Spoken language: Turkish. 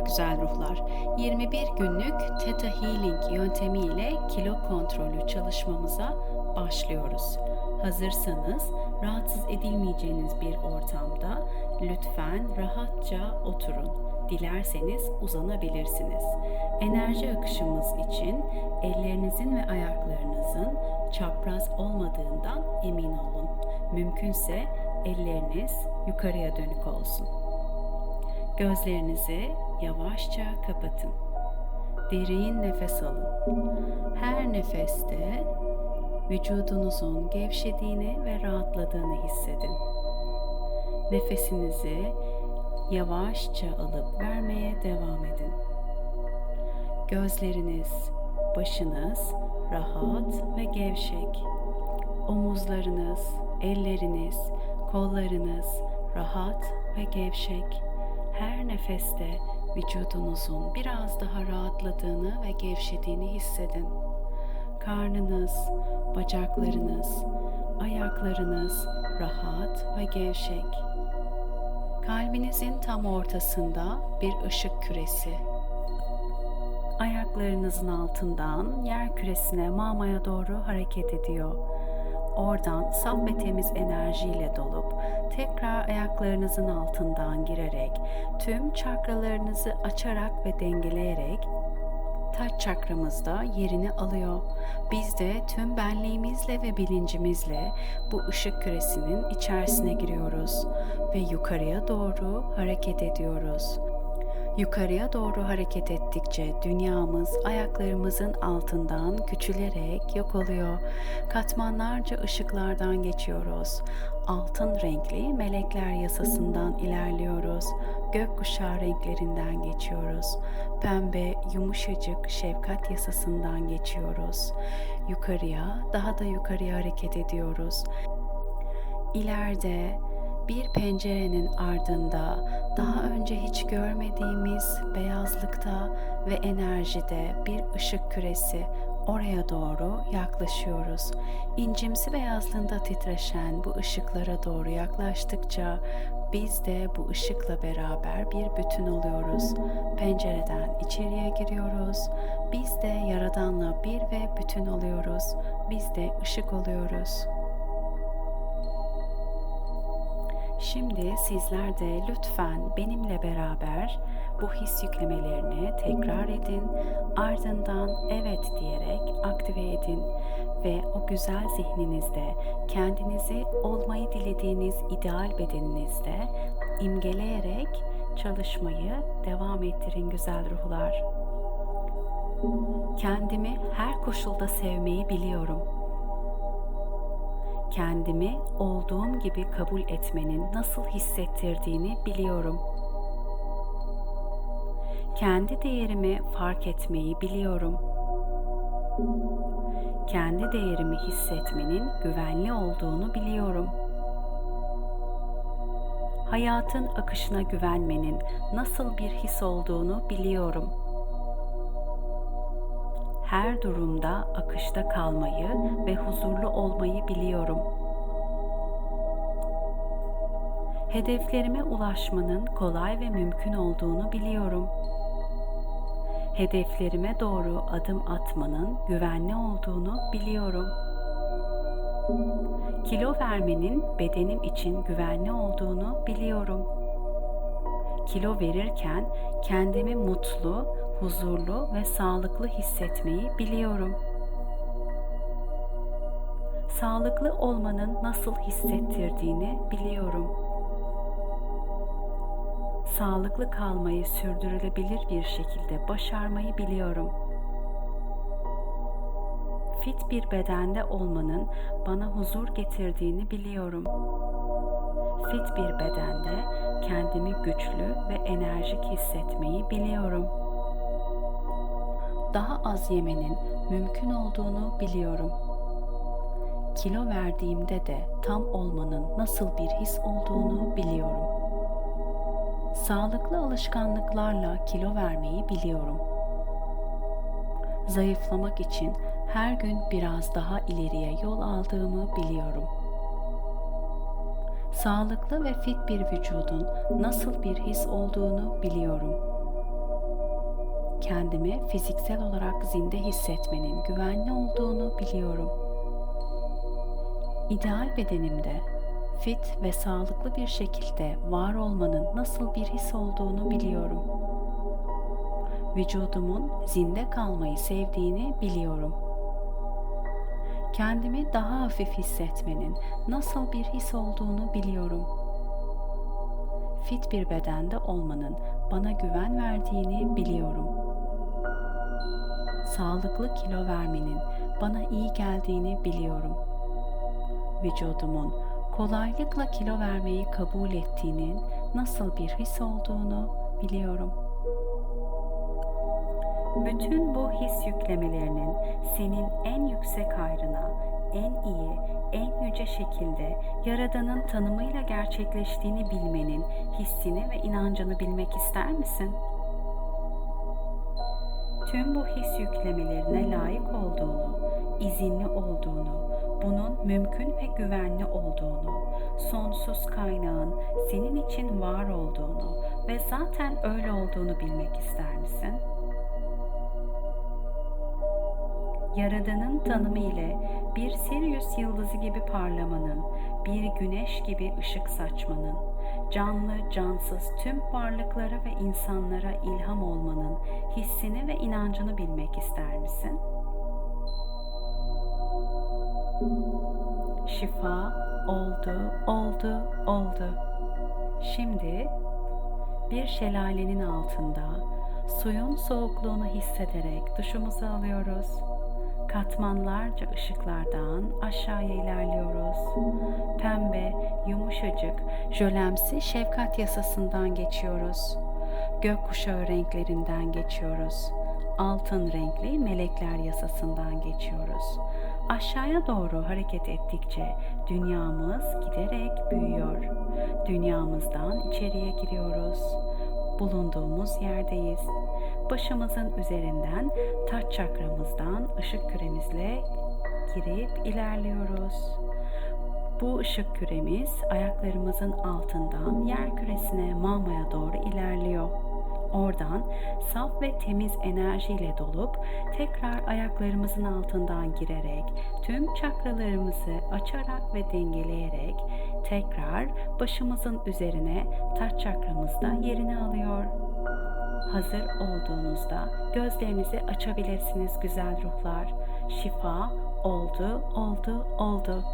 güzel ruhlar. 21 günlük Theta Healing yöntemiyle kilo kontrolü çalışmamıza başlıyoruz. Hazırsanız rahatsız edilmeyeceğiniz bir ortamda lütfen rahatça oturun. Dilerseniz uzanabilirsiniz. Enerji akışımız için ellerinizin ve ayaklarınızın çapraz olmadığından emin olun. Mümkünse elleriniz yukarıya dönük olsun. Gözlerinizi yavaşça kapatın. Derin nefes alın. Her nefeste vücudunuzun gevşediğini ve rahatladığını hissedin. Nefesinizi yavaşça alıp vermeye devam edin. Gözleriniz, başınız rahat ve gevşek. Omuzlarınız, elleriniz, kollarınız rahat ve gevşek her nefeste vücudunuzun biraz daha rahatladığını ve gevşediğini hissedin. Karnınız, bacaklarınız, ayaklarınız rahat ve gevşek. Kalbinizin tam ortasında bir ışık küresi. Ayaklarınızın altından yer küresine mamaya doğru hareket ediyor Oradan saf ve temiz enerjiyle dolup tekrar ayaklarınızın altından girerek tüm çakralarınızı açarak ve dengeleyerek taç çakramızda yerini alıyor. Biz de tüm benliğimizle ve bilincimizle bu ışık küresinin içerisine giriyoruz ve yukarıya doğru hareket ediyoruz. Yukarıya doğru hareket ettikçe dünyamız ayaklarımızın altından küçülerek yok oluyor. Katmanlarca ışıklardan geçiyoruz. Altın renkli melekler yasasından ilerliyoruz. Gökkuşağı renklerinden geçiyoruz. Pembe, yumuşacık şefkat yasasından geçiyoruz. Yukarıya, daha da yukarıya hareket ediyoruz. İleride bir pencerenin ardında daha önce hiç görmediğimiz beyazlıkta ve enerjide bir ışık küresi oraya doğru yaklaşıyoruz. İncimsi beyazlığında titreşen bu ışıklara doğru yaklaştıkça biz de bu ışıkla beraber bir bütün oluyoruz. Pencereden içeriye giriyoruz. Biz de Yaradan'la bir ve bütün oluyoruz. Biz de ışık oluyoruz. Şimdi sizler de lütfen benimle beraber bu his yüklemelerini tekrar edin. Ardından evet diyerek aktive edin ve o güzel zihninizde kendinizi olmayı dilediğiniz ideal bedeninizde imgeleyerek çalışmayı devam ettirin güzel ruhlar. Kendimi her koşulda sevmeyi biliyorum.'' Kendimi olduğum gibi kabul etmenin nasıl hissettirdiğini biliyorum. Kendi değerimi fark etmeyi biliyorum. Kendi değerimi hissetmenin güvenli olduğunu biliyorum. Hayatın akışına güvenmenin nasıl bir his olduğunu biliyorum.'' Her durumda akışta kalmayı ve huzurlu olmayı biliyorum. Hedeflerime ulaşmanın kolay ve mümkün olduğunu biliyorum. Hedeflerime doğru adım atmanın güvenli olduğunu biliyorum. Kilo vermenin bedenim için güvenli olduğunu biliyorum. Kilo verirken kendimi mutlu, huzurlu ve sağlıklı hissetmeyi biliyorum. Sağlıklı olmanın nasıl hissettirdiğini biliyorum. Sağlıklı kalmayı sürdürülebilir bir şekilde başarmayı biliyorum. Fit bir bedende olmanın bana huzur getirdiğini biliyorum. Fit bir bedende kendimi güçlü ve enerjik hissetmeyi biliyorum.'' daha az yemenin mümkün olduğunu biliyorum. Kilo verdiğimde de tam olmanın nasıl bir his olduğunu biliyorum. Sağlıklı alışkanlıklarla kilo vermeyi biliyorum. Zayıflamak için her gün biraz daha ileriye yol aldığımı biliyorum. Sağlıklı ve fit bir vücudun nasıl bir his olduğunu biliyorum.'' kendimi fiziksel olarak zinde hissetmenin güvenli olduğunu biliyorum. İdeal bedenimde fit ve sağlıklı bir şekilde var olmanın nasıl bir his olduğunu biliyorum. Vücudumun zinde kalmayı sevdiğini biliyorum. Kendimi daha hafif hissetmenin nasıl bir his olduğunu biliyorum. Fit bir bedende olmanın bana güven verdiğini biliyorum. Sağlıklı kilo vermenin bana iyi geldiğini biliyorum. Vücudumun kolaylıkla kilo vermeyi kabul ettiğinin nasıl bir his olduğunu biliyorum. Bütün bu his yüklemelerinin senin en yüksek hayrına, en iyi, en yüce şekilde Yaradan'ın tanımıyla gerçekleştiğini bilmenin hissini ve inancını bilmek ister misin? Tüm bu his yüklemelerine layık olduğunu, izinli olduğunu, bunun mümkün ve güvenli olduğunu, sonsuz kaynağın senin için var olduğunu ve zaten öyle olduğunu bilmek ister misin? Yaradan'ın tanımı ile bir Sirius yıldızı gibi parlamanın, bir güneş gibi ışık saçmanın, canlı cansız tüm varlıklara ve insanlara ilham olmanın hissini ve inancını bilmek ister misin? Şifa oldu, oldu, oldu. Şimdi bir şelalenin altında suyun soğukluğunu hissederek duşumuzu alıyoruz katmanlarca ışıklardan aşağıya ilerliyoruz. Pembe, yumuşacık, jölemsi şefkat yasasından geçiyoruz. Gökkuşağı renklerinden geçiyoruz. Altın renkli melekler yasasından geçiyoruz. Aşağıya doğru hareket ettikçe dünyamız giderek büyüyor. Dünyamızdan içeriye giriyoruz. Bulunduğumuz yerdeyiz başımızın üzerinden taç çakramızdan ışık küremizle girip ilerliyoruz. Bu ışık küremiz ayaklarımızın altından yer küresine mamaya doğru ilerliyor. Oradan saf ve temiz enerjiyle dolup tekrar ayaklarımızın altından girerek tüm çakralarımızı açarak ve dengeleyerek tekrar başımızın üzerine taç çakramızda yerini alıyor. Hazır olduğunuzda gözlerinizi açabilirsiniz güzel ruhlar. Şifa oldu, oldu, oldu.